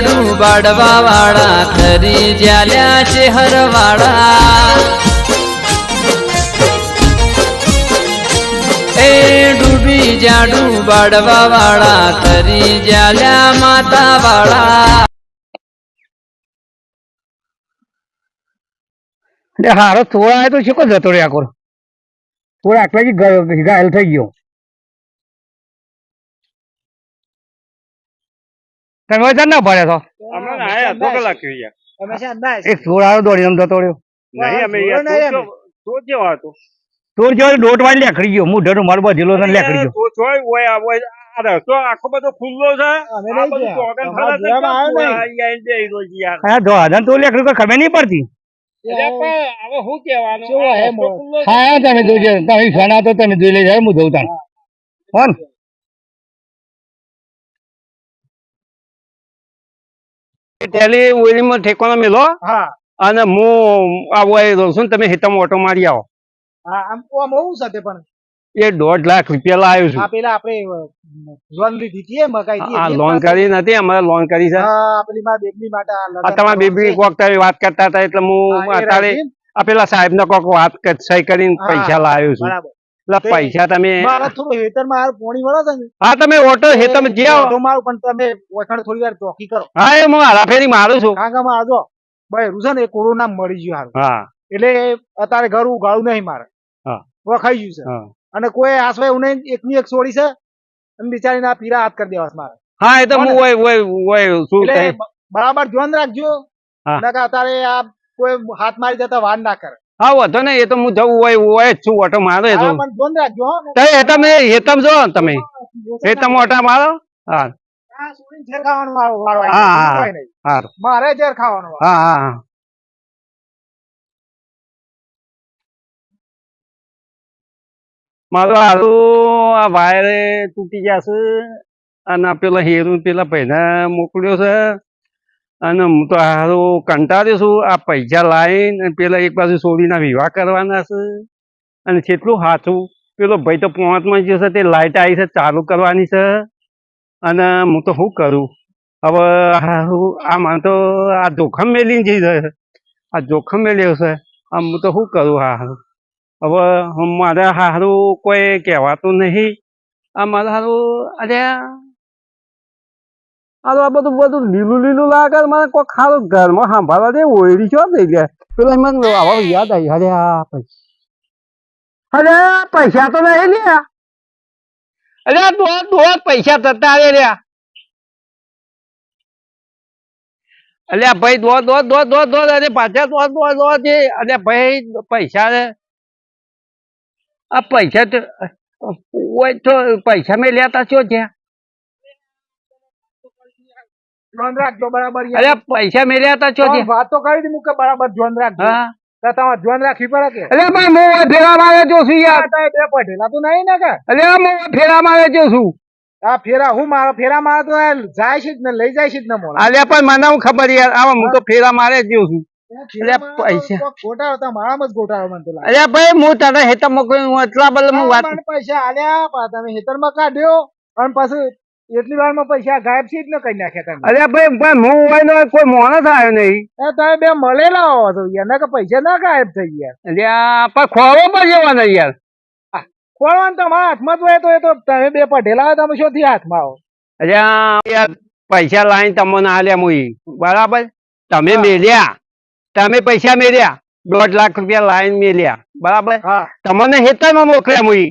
જાડું બાડવા વાળા, ખરી જ્યાલ્યા છે હરવાળા એ ડૂબી જાડું બાડવા વાળા, ખરી જ્યાલ્યા માતા વાળા. હારો થોડા તો શું જતો રહ્યા થોડા આટલાથી ગ- ઘાયલ થઈ ગયો. તમે વજન ના ભરે તો હમણાં આયા અડધો કલાક થયો યાર. તમે છે અંદાજ એક થોડા દોડી આમ જતો નહીં અમે જોડે યાર નહીં તો તો જેવો હતો. তোর જો દોઢ વાળી લેખડી ગયો હું ઢેરો મારો બધેલો ને લેખડી ગયો. તો જોય ઓય આ ઓય આ રસ્તો આખો બધો ખુલ્લો છે. અમે આ નહીં બધું ગયા. ચોગન તમારા ફરે છે, જોવામાં ક્યાં આવ્યો નહીં. કોઈ આઈ આઈને જઈ રહ્યો છે યાર. હા જો આધાન તો લેખડી તો ખબર નહીં પડતી. હે તમે જોઈ તમે સોના તો તમે જોઈ લેજો હું જઉં તાણ હોન પેલી ઓઈલીમાં ઠેકાણો મેલો હા. અને હું આવો એ રહું છું તમે હેતામાં ઓટો મારી આવો. હા આમ આમ હોવું સાથે પણ. એ દોઢ લાખ રૂપિયા લાવ્યો છું. પેલા આપણે લોન લીધી હતી કરી નથી અમારે લોન કરી છે. બેબી માટે તમારા કોક વાત કરતા હતા એટલે હું અત્યારે આ પેલા સાહેબ ને કોક વાત સહી કરીને પૈસા લાવ્યો છું. બરાબર. પૈસા તમે મારા થોડું હેતરમાં હાલ પોણી વળો છે હા તમે ઓટો હે તમે જે ઓટો મારું પણ તમે ઓછણ થોડી વાર ચોકી કરો. હા એ હું હારાફેરી મારું છું. કારણ કે આમાં આજો. ભાઈ રૂસન એ કોરોના મળી ગયું હારું. હા. એટલે અત્યારે ઘર ઉગાડું નહીં મારે. હા. વખાઈ ગયું છે. અને કોઈ આસવાય ઉને એક એકની એક છોડી છે અને બિચારીને આ પીરા હાથ કરી દેવાસ મારે. હા એ તો હું? ઓય ઓય ઓય શું બરાબર ધ્યાન રાખજો. નકા અત્યારે આ કોઈ હાથ મારી જતા વાર ના કરે. હા વધો નહીં એ તો હું જવું હોય હોય જ છું ઓટો મારો એ તમે હેતમ જો તમે. હેતમ ઓટો મારો? હા. ઝેર ખાવાનો. મારે. હા હા હા. હારું આ વાયરે તૂટી જશે અને પેલા હેરું પેલા પૈસા મોકલ્યો છે. અને હું તો હારું કંટાળ્યો છું. આ પૈસા લાવીને પેલા એક બાજુ છોડીના વિવાહ કરવાના છે. અને કેટલું સાચું પેલો ભાઈ તો પહોંચમાં ગયો છે તે લાઇટ આવી છે, ચાલુ કરવાની છે. અને હું તો શું કરું? હવે આમાં તો આ જોખમ મેલીને જઈ રહ્યો આ જોખમ મેળ્યો છે. આ હું તો શું કરું હારું? હવે હું મારે હારું કોઈ કહેવાતું નહીં. આ મારે હારું, અરે હારું આ બધું બધું લીલું લીલું લાગે. મને કોઈ ખારું ઘરમાં સાંભળવા દે, ઓયડી છો થઈ ગયા પેલા મને આવા યાદ આવી. અરે આ પૈસા. અરે પૈસા તો નહીં લ્યા. અરે આ તો દોઢ પૈસા થતા રે લ્યા અલ્યા ભાઈ દો દો દો દો દો અરે પાછા દો દો દો છે અરે ભાઈ, પૈસા આ પૈસા તો પૈસા મેં લેતા છો છે ધ્યાન રાખજો બરાબર અરે પૈસા મેળ્યા હતા છો વાત તો કરી દી મુકે બરાબર ધ્યાન રાખજો. હા. તમારે ધ્યાન રાખવી પડે કે? અલ્યા ભાઈ હું ફેરા મારે જો છું યાર? બે પટેલા તો નહીં ને કે? અલ્યા હું ફેરા મારે જો છું આ ફેરા હું મારો ફેરા મારે તો જાય છે જ ને લઈ જાય છે જ ને મોડા. પણ મને હું ખબર યાર આવા હું તો ફેરા મારે જ જો છું. તો ભાઈ હું તને હેતર મોકલું હું એટલા બદલ હું વાત પૈસા આલ્યા પા હેતરમાં કાઢ્યો. અને પાછું એટલી વારમાં પૈસા ગાયબ છે જ ને કઈ નાખ્યા તમે. અરે ભાઈ પણ હું હોય ને કોઈ માણસ આવ્યો નહીં. એ તમે બે મળેલા હો તો યાર કે પૈસા ના ગાયબ થઈ ગયા. એટલે પણ ખોવો પણ જવાના યાર. ખોળવાનું તમારા હાથમાં જ હોય તો એ તો તમે બે પઢેલા હોય તમે શોથી હાથમાં આવો. અરે યાર પૈસા લાઈન તમને લે મુઈ. બરાબર? તમે. મેલ્યા. તમે પૈસા મેલ્યા. દોઢ લાખ રૂપિયા લાઈન મેલ્યા. બરાબર? તમને હેતરમાં મોકલ્યા મુઈ.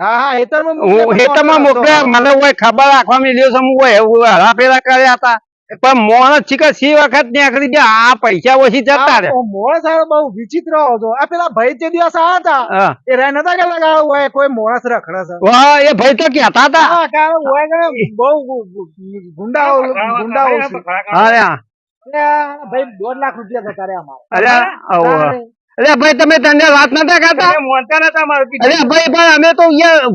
હેતરમાં હું હેતરમાં મોકલ્યા મને હોય ખબર રાખવા મેલ્યો છે હું હોય એવું હરાફેરા કર્યા હતા. પણ મોણસ ચીકર સી વખત નીકળી ગયા? આ પૈસા ઓછી જતા રે મોણ સારો બહુ વિચિત્ર હો છો આ પેલા ભાઈ તે દિવસ આવ્યા હતા એ રે નતા કે લગાડો હોય કોઈ મોણસ રખડે છે. વાહ એ ભાઈ તો કહેતા હતા. હા કારણ હોય કે બહુ ગુંડા ગુંડા અરે ભાઈ દોઢ લાખ રૂપિયા જતા રહ્યા અમારે. અરે આવો. અરે ભાઈ તમે તને વાત નતા કરતા? અરે ભાઈ ભાઈ અમે તો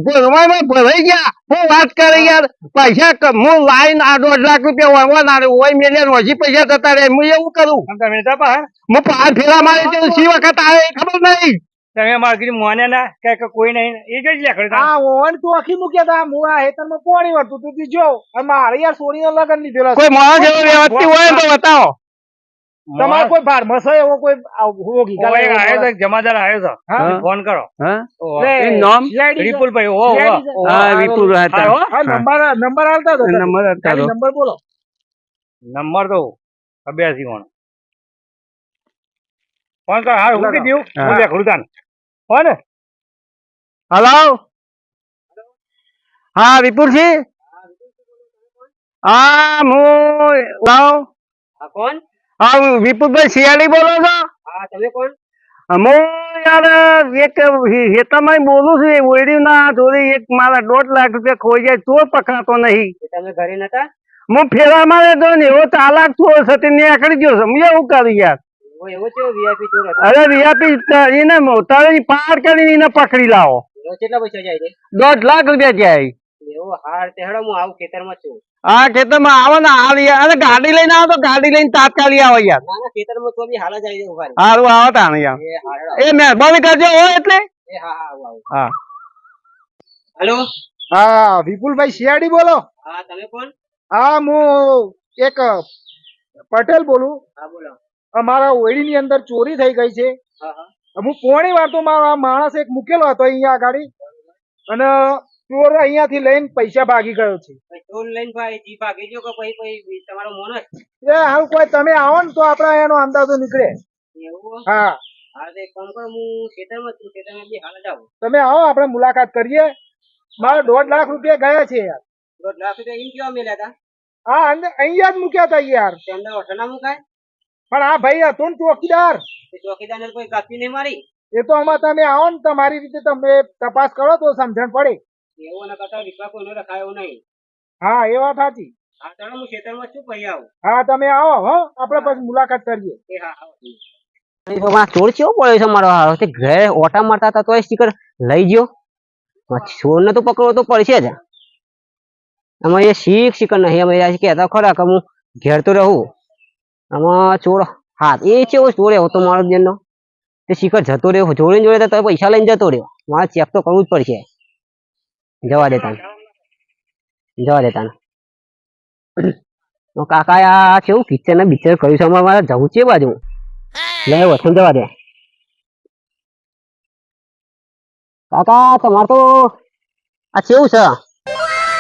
ભરવામાં ભરાઈ ગયા. હું વાત કરે યાર પૈસા હું લાઈન આ દોઢ લાખ રૂપિયા વાળવા ના હોય હજી પૈસા થતા રે હું એવું કરું. હું પાંચ ફેરા મારે તો સી વખત આવે ખબર નહીં તમે મારે મોને ના કે કોઈ નહીં. એ જ લેખડ ઓવન તું આખી મૂક્યા તા. હું આ હેતરમાં પોણી વળતું તું. તું જો મારે યાર સોરી લગન લીધેલો. કોઈ માણસ જેવો વ્યવસ્થિત હોય તો બતાવો. તમારે કોઈ ભાર મસો એવો કોઈ હોગી. જમાદાર આવ્યો છે. ફોન કરો. નામ? વિપુલ ભાઈ ઓ હા, વિપુલ હા, હતા. હા, હા, નંબર નંબર આલતા હતા નંબર હતા નંબર બોલો. નંબર તો અભ્યાસી વાળો ફોન કર હા હું. કીધું હા. હું લે ખુરદાન હો ને હેલો? હા વિપુલજી? હા હું લાવ કોણ? હા વિપુલભાઈ શિયાળી બોલો છો? હા તમે કોણ? હું યાર એક હેતામાં બોલું છું ઓયડી ના જોડે એક મારા દોઢ લાખ રૂપિયા ખોઈ જાય તો પકડાતો નહીં. તમે ઘરે નતા? હું ફેરામાં રહેતો ને એવો ચાલાક થોડો છે તે નીકળી ગયો છે. હું એવું કરું યાર. એવો એવો વીઆઈપી ચોર હતો? અરે વીઆપી એને તારે પાર કરીને એને પકડી લાવો. કેટલા પૈસા જાય દોઢ લાખ રૂપિયા જાય. એવો હાર તે હું આવું ખેતરમાં છું. આ ખેતરમાં આવો ને હાલ યાર અરે ગાડી લઈને આવો તો ગાડી લઈને તાત્કાલિક આવો યાર. ના ના ખેતરમાં તો બી હાલ જ આવી જાય યાર. એ મહેરબાની કરજો હો એટલે? હા હા હા. હેલો? હા વિપુલભાઈ શિયાળી બોલો. હા તમે કોણ? હા હું એક પટેલ બોલું. હા બોલો. અમારા ઓયડીની અંદર ચોરી થઈ ગઈ છે. હા હા. હું પોણી વાર તો મારા માણસ એક મૂકેલો હતો અહીંયા આગળ. અને ચોર અહીંયાથી લઈને પૈસા ભાગી ગયો છે. ટોલ લઈને ભાઈ જી ભાગી ગયો કે પછી પછી તમારો મોનો? એ હાલ કોઈ તમે આવો ને તો આપણે એનો અંદાજો નીકળે. એવું હા. તમે આવો આપણે મુલાકાત કરીએ. મારે દોઢ લાખ રૂપિયા ગયા છે યાર. દોઢ લાખ રૂપિયા અહીં કેવા મેલ્યા હતા? હા અંદર અહીંયા જ મૂક્યા હતા યાર. અંદર ઓઠાના મુકાય? પણ આ ભાઈ હતો ને ચોકીદાર. તે ચોકીદારને કોઈ કાપી નહીં મારી? એ તો આમાં તમે આવો ને તમારી રીતે તમે તપાસ કરો તો સમજણ પડે. એવો ના કરતા વિશ્વાસ કોઈનો રખાયો નહીં. હા એ વાત સાચી. હા ચાલો હું ખેતરમાં છું પછી આવું? હા તમે આવો હો. આપણે પછી મુલાકાત કરીએ. એ હા હા. ચોર કેવો પડ્યો છે મારો હારો? તે ઘરે ઓટા મારતા હતા એ સ્ટીકર લઈ ગયો. ચોર ને તો પકડવો તો પડશે જ. આમાં એ શીખ શીખ નહીં અમે યાર કહેતા ખરા કે હું ઘેર તો રહું. આમાં ચોર હા એ કેવો ચોર એવો તો મારો બેનનો તે શીખર જતો રહ્યો જોડે જોડે તો પૈસા લઈને જતો રહ્યો. મારે ચેક તો કરવું જ પડશે. જવા દેતા જવા દેતા કાકા આ કેવું કિચન ને બિચર કર્યું છે અમારે મારે જવું છે બાજુ લે વતન જવા દે કાકા તમારે તો આ કેવું છે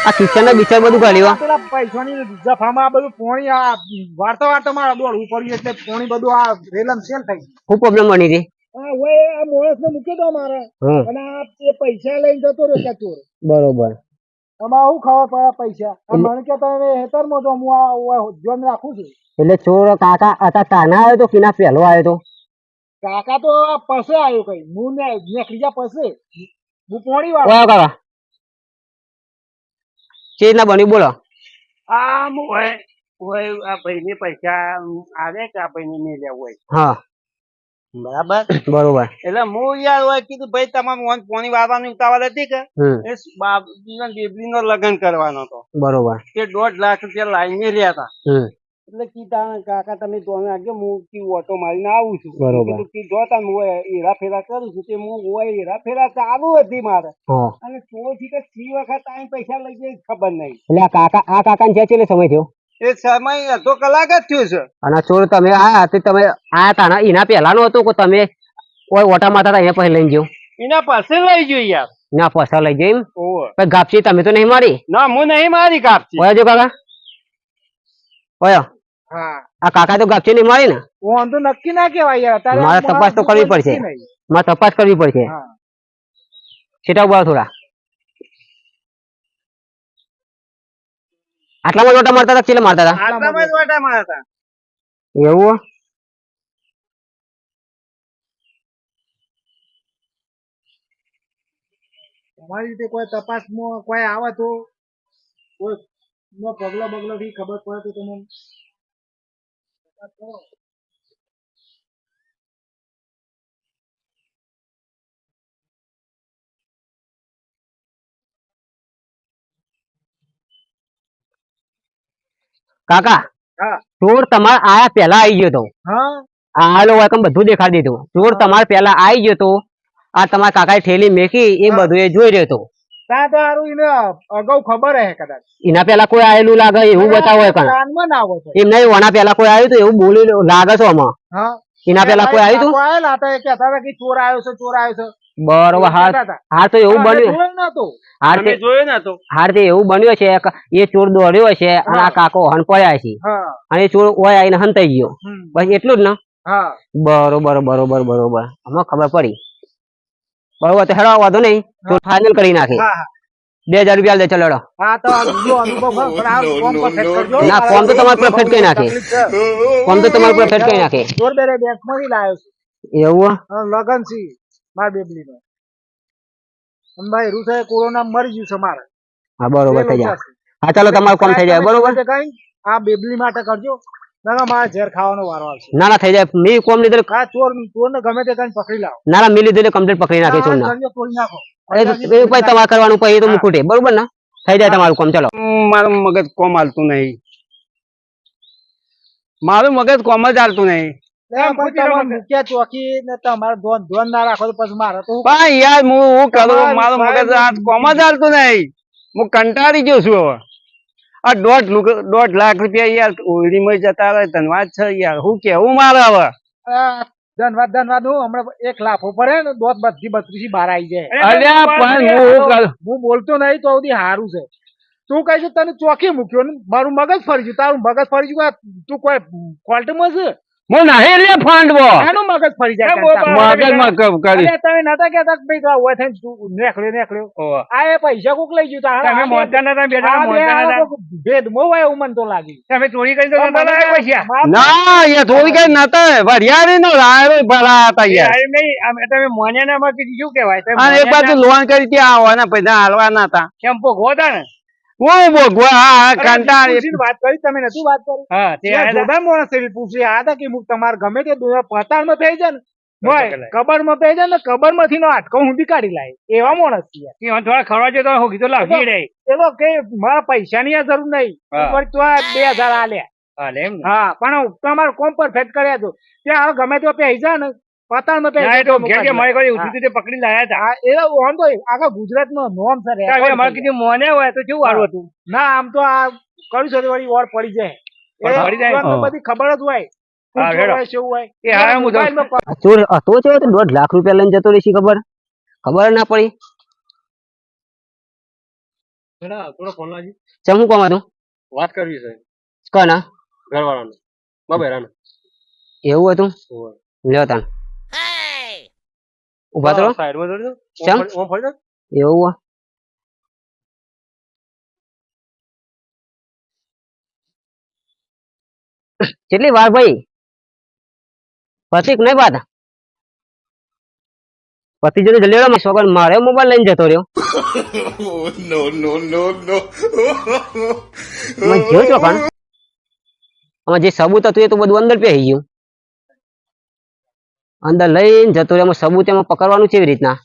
આ કિચન ને બિચર બધું કાઢ્યું પેલા પૈસાની જફામાં બધું પોણી આ વાર્તા વાર્તા મારે દોડવું પડ્યું એટલે પોણી બધું આ રેલમ સેલ થઈ. શું પ્રોબ્લેમ બની હતી હા ઓય આ માણસ ને મૂકી દો મારે અને આ પૈસા લઈને જતો રહ્યો ત્યાં ચોર બરોબર. તમારે હું ખાવા પડે પૈસા? આ મને કે તમે હેતરમાં તો હું આ જોન રાખું છું. એટલે છોરો કાકા હતા તાના આવ્યો તો કિના પહેલો આવ્યો તો? કાકા તો પાસે આવ્યો કઈ. હું ને નીકળી જા પાસે હું પોણી વાર ઓય કાકા. જે ના બની બોલો. આ હોય હોય આ ભાઈને પૈસા આવે કે આ ભાઈ ને લેવું હોય? હા. બરાબર? બરોબર. એટલે હું યાર હોય કીધું ભાઈ તમારે મોન પોણી ઉતાવળ હતી કે? એ બેબલીનો લગ્ન કરવાનો હતો. બરોબર. તે દોઢ લાખ રૂપિયા લાઈને રહ્યા હતા. એટલે કીધા કાકા તમે ધોમે આગળ હું કી ઓટો મારીને આવું છું. બરોબર. કી જોતા હું હોય હેરા ફેરા કરું છું તે હું હોય હેરા ફેરા ચાલુ હતી મારે. અને ચોરથી કે સી વખત આ પૈસા લઈ જાય ખબર નહીં. એટલે આ કાકા આ કાકાને જે ચેટલો સમય થયો? એ સમય અડધો કલાક જ થયો છે. અને છોડ તમે આયા તે તમે આયા તાના એના પહેલાનો હતો કે તમે કોઈ ઓટા માતા અહીંયા પછી લઈ ગયો? એના પાસે લઈ ગયો યાર. ના પાસે લઈ ગયો એમ? ગાપસી તમે તો નહીં મારી? ના હું નહીં મારી ગાપસી. ઓય જો કાકા. ઓય. હા. આ કાકા તો ગાપસી નહીં મારી ને? હું તો નક્કી ના કહેવાય યાર. તારે મારે તપાસ તો કરવી પડશે. મારે તપાસ કરવી પડશે. હા. સેટા ઊભા થોડા. આટલામાં લોટા મારતા હતા કેટલા મારતા હતા? આટલામાં જ લોટા મારતા હતા. એવું તમારી રીતે કોઈ તપાસમાં કોઈ આવે તો કોઈ નો પગલો બગલો થી ખબર પડે તો તમે તપાસ કરો. કાકા ચોર તમારે આયા પેલા આવી ગયો તો. હાલો વાયકમ બધું દેખાડી દીધું. ચોર તમારે પેલા આવી ગયો તો આ તમારા કાકા ઠેલી મેકી એ બધું એ જોઈ રહ્યો ત્યાં તો એને અગાઉ ખબર હે કદાચ. એના પેલા કોઈ આયેલું લાગે એવું બતાવો હોય કાં કાનમાં ના આવે છે એમ નહીં ઓના પેલા કોઈ આવ્યું તો એવું બોલી લાગે છે આમાં. એના પેલા કોઈ આવ્યું હતું આયેલા હતા એ કહેતા હતા કે ચોર આવ્યો છે ચોર આવ્યો છે. બરોબર હાર કહેતા હતા. હાર તો એવું બન્યું. હાર તે અમે જોયો ને તો હાર તે એવું બન્યું છે એ ચોર દોડ્યો છે અને આ કાકો હન પડ્યા છે. અને એ ચોર ઓય આવીને હંતાઈ ગયો. બસ એટલું જ ને? બરોબર બરોબર બરોબર. હમણાં ખબર પડી. બરોબર તો હેડો વાંધો નહીં. તો ફાઇનલ કરી નાખી હા હા. બે હજાર રૂપિયા દે ચલો. ના, ફોન તો તમારે perfect કઈ નાખે. ફોન તો તમારે પર કઈ નાખે. એવું લગન સી માર બેબલીનો. અને ભાઈ રૂ સાહેબ કોરોના મરી ગયું છે મારે. હા બરોબર થઈ જાય હા ચાલો તમારું કામ થઈ જાય. બરોબર? કઈ? આ બેબલી માટે કરજો. ના મારે ઝેર ખાવાનો વારો આવશે. ના ના થઈ જાય. મેં કોમ લીધેલું આ ચોર ચોર ને ગમે તે કઈ પકડી લાવો. ના ના મેં લીધેલું કમ્પ્લીટ પકડી નાખી ચોર ના તોડી નાખો. એ એ પછી તમારે કરવાનું પછી તો મુકુટે બરોબર ને? થઈ જાય તમારું કામ ચલો. મારું મગજ કોમ હાલતું નહીં. મારું મગજ કોમ જ હાલતું નહીં. ચોકી ને તમારે ધોન ધોન ના રાખો તો પછી મારે તો પણ યાર હું હું કરું? મારું મગજ કોમ જ હાલતું નહીં. હું કંટાળી ગયો છું હવે. આ દોઢ લુક- દોઢ લાખ રૂપિયા યાર ઓળીમાં જતા રહે ધનવાદ છે યાર. હું કેવું મારે હવે? ધનવાદ ધનવાદ હું હમણાં એક લાખ પડે હે દોઢ બધી બત્રીસી બાર આવી જાય. અલ્યા પણ હું હું બોલતો નહીં તો સુધી સારું છે. તું કહીશું છે તને ચોકી મૂક્યો ને મારું મગજ ફરી ગયું. તારું મગજ ફરી ગયું તું કોઈ ફોલ્ટમાં છે? હું નહીં લે ફાંડવો. આનું મગજ ફરી જાય કરી. તમે નતા કહેતા કે ભાઈ તો આ થઈને તું નીકળ્યો નીકળ્યો. આ એ પૈસા કોક લઈ ગયું તા તમે મોનતા નતા ભેદ મો એવું મને તો લાગ્યું. તમે ચોરી કરી તો નતા લાવ્યા પૈસા? ના થોડી કરી નતા. વરિયાળી નો રાયરો ભરા હતા યાર. યાર નહીં તમે મોન્યા ના માં કીધું શું કહેવાય? અને એક બાજુ લોન કરી ત્યાં આવવાના પૈસા હાલવાના હતા. ના કેમ ભોગવો હતા ને? હું ભોગવા કંટાળી. વાત કરી તમે નથી વાત કરી? હા તે ત્યાં આયા હતા. જોરદાર માણસ છે પૂછી આ હતા કે તમારે ગમે તે પતાળમાં થઈ જાય ને? મોય કલાક. કબરમાં થઈ જાય ને કબરમાંથી નો હું બી કાઢી લાય. એવા માણસ છે થોડા ખરવા જતો હું કીધું લાવજી રે એ કે મારા પૈસાની આ જરૂર નહીં. પર પણ બે હજાર આલ્યા. હા પણ તમારે કોમ પરફેક્ટ કર્યા તો ત્યાં હવે ગમે તો પૈસા ને પતાળમાં તો તે પકડી લાયા હતા. એ આમ તો આખા ગુજરાત નો નોમ છે તો હવે અમારે કીધું મોને હોય તો કેવું સારું હતું? ના આમ તો આ કર્યું છે વળી ઓર પડી જાય. ઓર પડી જાય? એ તો બધી ખબર જ હોય. હા, શું રેડો. હોય, શું હોય. એ હા, હું જાઉં. મોબાઈલમાં પ- આ ચોર હતો છે તો દોઢ લાખ રૂપિયા લઈને જતો રહેશે ખબર? ખબર ના પડી? થોડો ફોન લાગી. ચમ હું કોમ હતું વાત કરવી છે. કના? ઘરવાળાનો. બબેરાનો એવું હતું? લ્યો ઊભા તો સાઈડમાં જોડજો ચમ? ઓમ ફરી એવું. કેટલી વાર ભાઈ? પતિક નહીં વાત? પતિ જતો જલ્દી રહ્યો છોકરો મારે મોબાઈલ લઈને જતો રહ્યો. નો નો નો નો no. મને જોયો છો આમાં જે સબૂત હતું એ તો બધું અંદર પે ગયું. અંદર લઈને જતો રહ્યો. એમાં સબૂત એમાં પકડવાનું છે એવી રીતના?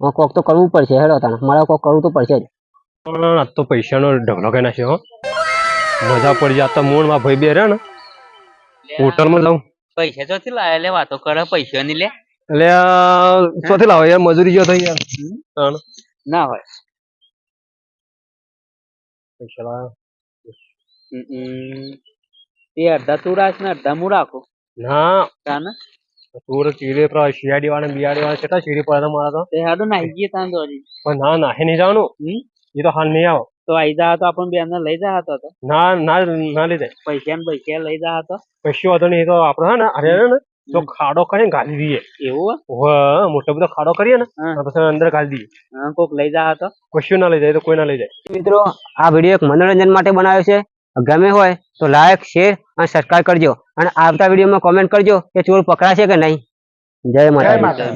કોક તો કરવું પડશે. હેડો તાને મારે કોક કરવું તો પડશે જ. આ તો પૈસાનો ઢગલો કઈ નાખ્યો હો? મજા પડી જાય. આ તો મૂળમાં ભાઈ બે રહ્યા ને. હોટલમાં જાઉં. પૈસા ચોથી લાવે. લે વાતો કરે. પૈસા ની લે એટલે ચોથી લાવે યાર. મજૂરી જો થઈ યાર. ત્રણ ના હોય. પૈસા લાવે. એ અડધા તું રાખ ને અડધા હું રાખું. ના તાને તું ચીરે પ્રા શિયાળી વાળા બિયાળી વાળા કેટલા ચીરી પડે મારા તો તે હાડો નાહી ગયે તાન દોરી પણ ના નાહી નહીં જવાનું હમ? એ તો હાલ નહીં આવો તો આઈ જા તો આપણને બેન લઈ જા હતો તો ના ના ના લીધે પૈસા ને પૈસા લઈ જા હતો કશું વાંધો નહીં એ તો આપણે હે ને અરે ને તો ખાડો કરીને ગાલી દઈએ એવું હા મોટો બધો ખાડો કરીએ ને પછી અંદર ગાલી દઈએ કોઈક હા, કોક લઈ જા હતો કશું ના લઈ જાય તો કોઈ ના લઈ જાય મિત્રો આ વીડિયો એક મનોરંજન માટે બનાવ્યો છે ગમે હોય તો લાઈક શેર અને સબસ્ક્રાઈબ કરજો. અને આવતા વિડીયોમાં કોમેન્ટ કરજો કે ચોર પકડાશે કે નહીં. જય માતા